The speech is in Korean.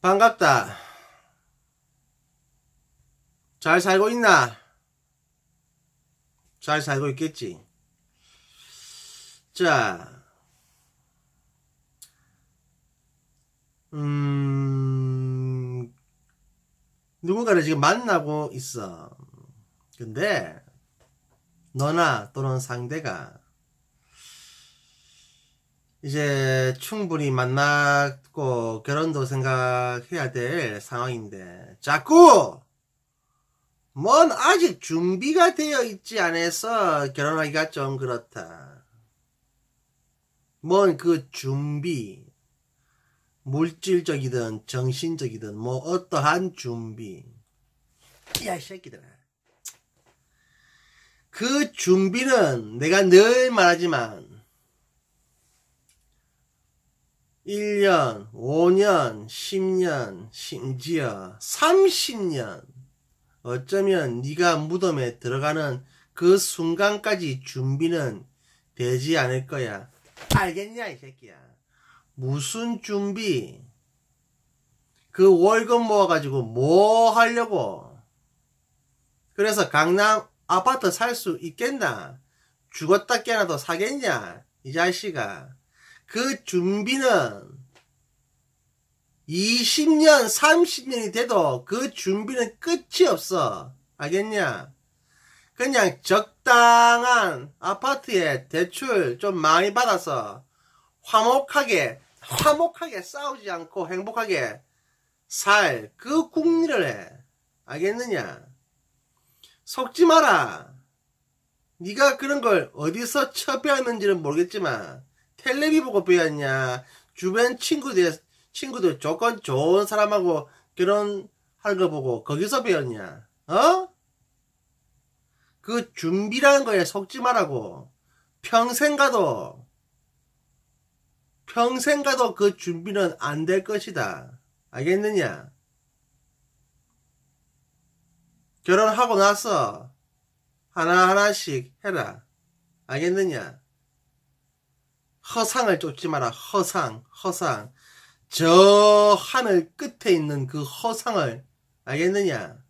반갑다. 잘 살고 있나? 잘 살고 있겠지. 자, 음, 누군가를 지금 만나고 있어. 근데, 너나 또는 상대가 이제 충분히 만났고 결혼도 생각해야 될 상황인데. 자꾸! 뭔 아직 준비가 되어 있지 않아서 결혼하기가 좀 그렇다. 뭔 그 준비. 물질적이든 정신적이든 뭐 어떠한 준비. 야이 새끼들아. 그 준비는 내가 늘 말하지만 1년, 5년, 10년, 심지어 30년 어쩌면 네가 무덤에 들어가는 그 순간까지 준비는 되지 않을 거야. 알겠냐 이 새끼야. 무슨 준비? 그 월급 모아가지고 뭐 하려고? 그래서 강남 아파트 살 수 있겠나? 죽었다 깨나도 사겠냐? 이 자식아. 그 준비는 20년, 30년이 돼도 그 준비는 끝이 없어. 알겠냐? 그냥 적당한 아파트에 대출 좀 많이 받아서 화목하게, 화목하게 싸우지 않고 행복하게 살 그 국리를 해. 알겠느냐? 속지 마라. 네가 그런 걸 어디서 처배했는지는 모르겠지만 텔레비 보고 배웠냐? 주변 친구들 친구들 조건 좋은 사람하고 결혼할 거 보고 거기서 배웠냐? 어? 그 준비라는 거에 속지 말라고. 평생 가도 평생 가도 그 준비는 안 될 것이다. 알겠느냐? 결혼하고 나서 하나하나씩 해라. 알겠느냐? 허상을 쫓지 마라. 허상, 허상. 저 하늘 끝에 있는 그 허상을 알겠느냐?